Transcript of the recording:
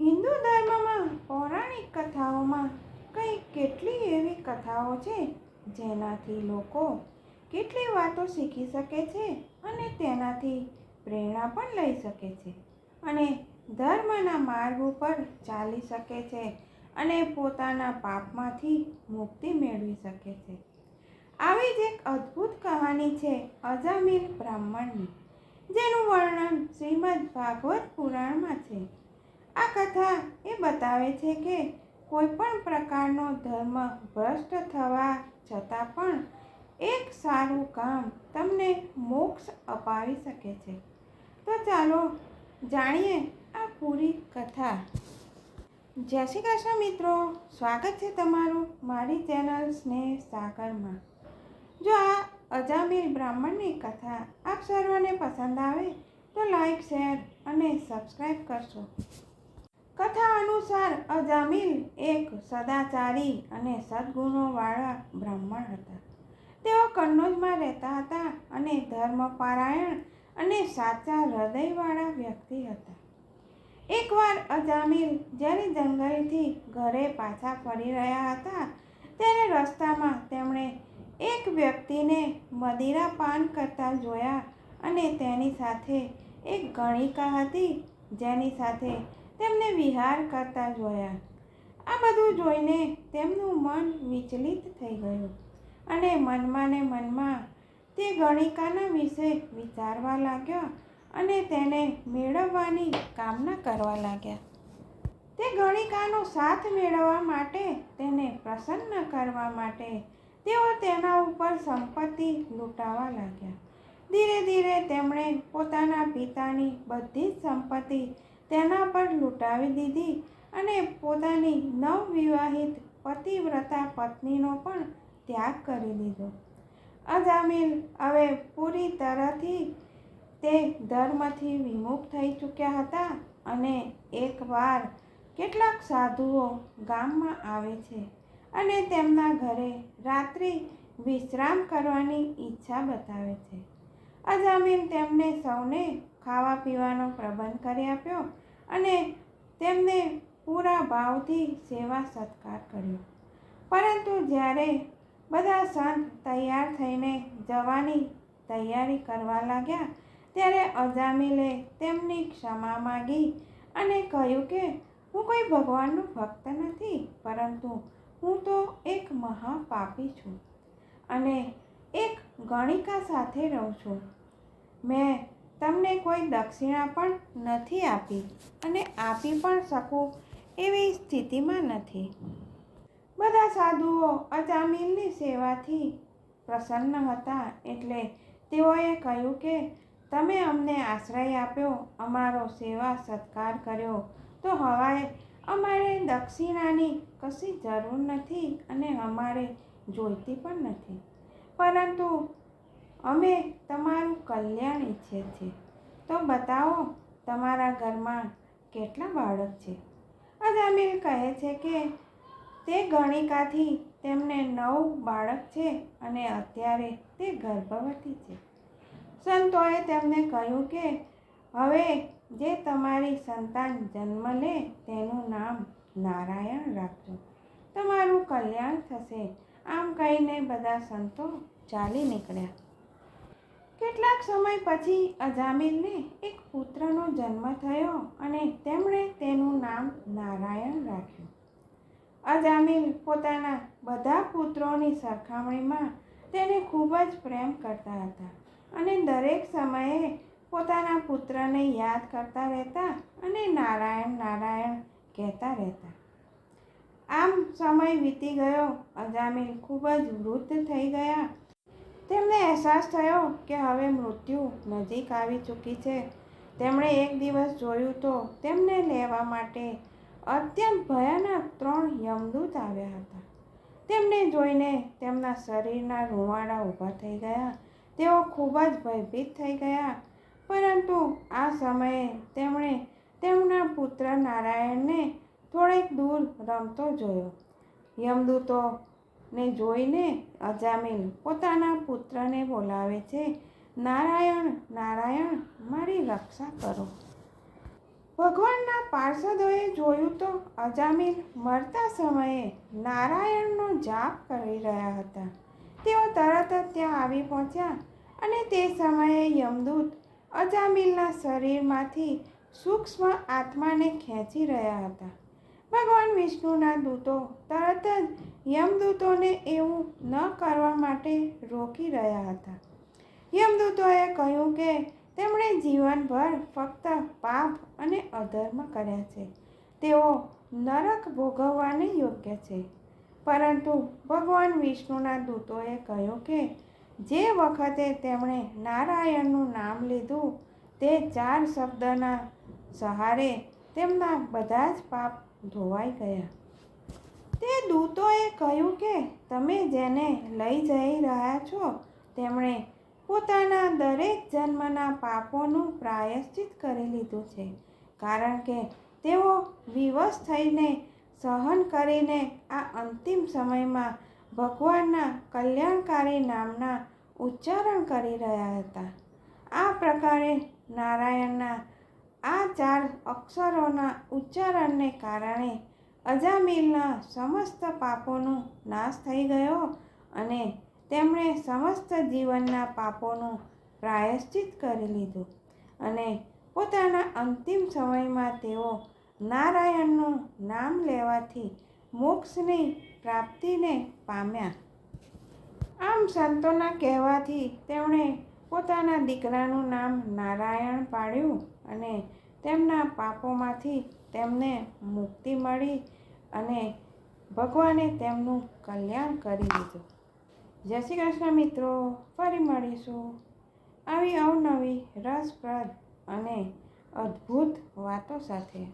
હિન્દુ ધર્મમાં પૌરાણિક કથાઓમાં કંઈ કેટલી એવી કથાઓ છે જેનાથી લોકો કેટલી વાતો શીખી શકે છે અને તેનાથી પ્રેરણા પણ લઈ શકે છે અને ધર્મના માર્ગ ઉપર ચાલી શકે છે અને પોતાના પાપમાંથી મુક્તિ મેળવી શકે છે. આવી જ એક અદ્ભુત કહાની છે અજામિલ બ્રાહ્મણની, જેનું વર્ણન શ્રીમદ ભાગવત પુરાણમાં છે. આ કથા એ બતાવે છે કે કોઈ પણ પ્રકારનો ધર્મ ભ્રષ્ટ થવા છતાં પણ એક સારું કામ તમને મોક્ષ અપાવી શકે છે. તો ચાલો જાણીએ આ પૂરી કથા. જય શ્રી કૃષ્ણ મિત્રો. સ્વાગત છે તમારું મારી ચેનલ સ્નેહ સાગરમાં. જો આ અજામીર બ્રાહ્મણની કથા આપ સર્વને પસંદ આવે તો લાઈક, શેર અને સબસ્ક્રાઈબ કરશો. કથા અનુસાર અજામિલ એક સદાચારી અને સદગુણોવાળા બ્રાહ્મણ હતા. તેઓ કન્નોજમાં રહેતા હતા અને ધર્મપારાયણ અને સાચા હૃદયવાળા વ્યક્તિ હતા. એકવાર અજામિલ જ્યારે જંગલથી ઘરે પાછા ફરી રહ્યા હતા, ત્યારે રસ્તામાં તેમણે એક વ્યક્તિને મદિરા પાન કરતા જોયા અને તેની સાથે એક ગણિકા હતી, જેની સાથે તેમને વિહાર કરતા જોયા. આ બધું જોઈને તેમનું મન વિચલિત થઈ ગયું અને મનમાં ને મનમાં તે ગણિકાના વિશે વિચારવા લાગ્યા અને તેને મેળવવાની કામના કરવા લાગ્યા. તે ગણિકાનો સાથ મેળવવા માટે, તેને પ્રસન્ન કરવા માટે તેઓ તેના ઉપર સંપત્તિ લૂંટાવા લાગ્યા. ધીરે ધીરે તેમણે પોતાના પિતાની બધી જ સંપત્તિ તેના પર લૂંટાવી દીધી અને પોતાની નવવિવાહિત પતિવ્રતા પત્નીનો પણ ત્યાગ કરી દીધો. અજામિલ હવે પૂરી તરહથી તે ધર્મથી વિમુખ થઈ ચૂક્યા હતા અને એકવાર કેટલાક સાધુઓ ગામમાં આવે છે અને તેમના ઘરે રાત્રિ વિશ્રામ કરવાની ઈચ્છા બતાવે છે. અજામિલ તેમને સૌને ખાવા પીવાનો પ્રબંધ કરી આપ્યો અને તેમને પૂરા ભાવથી સેવા સત્કાર કર્યો. પરંતુ જ્યારે બધા સંત તૈયાર થઈને જવાની તૈયારી કરવા લાગ્યા, ત્યારે અજામિલે તેમની ક્ષમા માગી અને કહ્યું કે, હું કોઈ ભગવાનનું ભક્ત નથી, પરંતુ હું તો એક મહાપાપી છું અને એક ગણિકા સાથે રહું છું. મેં તમને કોઈ દક્ષિણા પણ નથી આપી અને આપી પણ શકું એવી સ્થિતિમાં નથી. બધા સાધુઓ અજામીલની સેવાથી પ્રસન્ન હતા એટલે તેઓએ કહ્યું કે, તમે અમને આશ્રય આપ્યો, અમારો સેવા સત્કાર કર્યો, તો હવે અમારે દક્ષિણાની કશી જરૂર નથી અને અમારે જોઈતી પણ નથી. પરંતુ અમે તમારું કલ્યાણ ઈચ્છીએ છીએ. તો બતાવો, તમારા ઘરમાં કેટલા બાળક છે? અજામિલ કહે છે કે તે ગણિકાથી તેમને નવ બાળક છે અને અત્યારે તે ગર્ભવતી છે. સંતોએ તેમને કહ્યું કે હવે જે તમારી સંતાન જન્મ લે તેનું નામ નારાયણ રાખજો. તમારું કલ્યાણ થશે. આમ કહીને બધા સંતો ચાલી નીકળ્યા. કેટલાક સમય પછી અજામિલને એક પુત્રનો જન્મ થયો અને તેમણે તેનું નામ નારાયણ રાખ્યું. અજામિલ પોતાના બધા પુત્રોની સરખામણીમાં તેને ખૂબ જ પ્રેમ કરતા હતા અને દરેક સમયે પોતાના પુત્રને યાદ કરતા રહેતા અને નારાયણ નારાયણ કહેતા રહેતા. આમ સમય વીતી ગયો. અજામિલ ખૂબ જ વૃદ્ધ થઈ ગયા અહેસાસ થયો કે હવે મૃત્યુ નજીક આવી ચૂકી છે. તેમણે એક દિવસ જોયું તો તેમને લેવા માટે અત્યંત ભયાનક ત્રણ યમદૂત આવ્યા હતા. તેમને જોઈને તેમના શરીરના રૂવાડા ઊભા થઈ ગયા. તેઓ ખૂબ જ ભયભીત થઈ ગયા. પરંતુ આ સમયે તેમણે તેમના પુત્ર નારાયણને થોડેક દૂર રમતો જોયો. યમદૂતોને જોઈને અજામિલ પોતાના પુત્રને બોલાવે છે, નારાયણ નારાયણ, મારી રક્ષા કરો. ભગવાનના પાર્ષદોએ જોયું તો અજામિલ મરતા સમયે નારાયણનો જાપ કરી રહ્યા હતા. તેઓ તરત જ ત્યાં આવી પહોંચ્યા અને તે સમયે યમદૂત અજામિલના શરીરમાંથી સૂક્ષ્મ આત્માને ખેંચી રહ્યા હતા. ભગવાન વિષ્ણુના દૂતો તરત જ યમદૂતોને એવું ન કરવા માટે રોકી રહ્યા હતા. યમદૂતોએ કહ્યું કે તેમણે જીવનભર ફક્ત પાપ અને અધર્મ કર્યા છે. તેઓ નરક ભોગવવાને યોગ્ય છે. પરંતુ ભગવાન વિષ્ણુના દૂતોએ કહ્યું કે જે વખતે તેમણે નારાયણનું નામ લીધું, તે ચાર શબ્દના સહારે તેમના બધા જ પાપ ધોવાઈ ગયા. તે દૂતોએ કહ્યું કે, તમે જેને લઈ જઈ રહ્યા છો, તેમણે પોતાના દરેક જન્મના પાપોનું પ્રાયશ્ચિત કરી લીધું છે, કારણ કે તેઓ વિવશ થઈને સહન કરીને આ અંતિમ સમયમાં ભગવાનના કલ્યાણકારી નામના ઉચ્ચારણ કરી રહ્યા હતા. આ પ્રકારે નારાયણના આ ચાર અક્ષરોના ઉચ્ચારણને કારણે અજામિલના સમસ્ત પાપોનો નાશ થઈ ગયો અને તેમણે સમસ્ત જીવનના પાપોનું પ્રાયશ્ચિત કરી લીધું. અને પોતાના અંતિમ સમયમાં તેઓ નારાયણનું નામ લેવાથી મોક્ષની પ્રાપ્તિને પામ્યા. આમ સંતોના કહેવાથી તેમણે પોતાના દીકરાનું નામ નારાયણ પાડ્યું. અને તેમના પાપોમાંથી તેમને મુક્તિ મળી અને ભગવાને તેમનું કલ્યાણ કરી દીધું. જય શ્રી કૃષ્ણ મિત્રો, ફરી મળીશું. આવી અવનવી રસપ્રદ અને અદ્ભુત વાતો સાથે.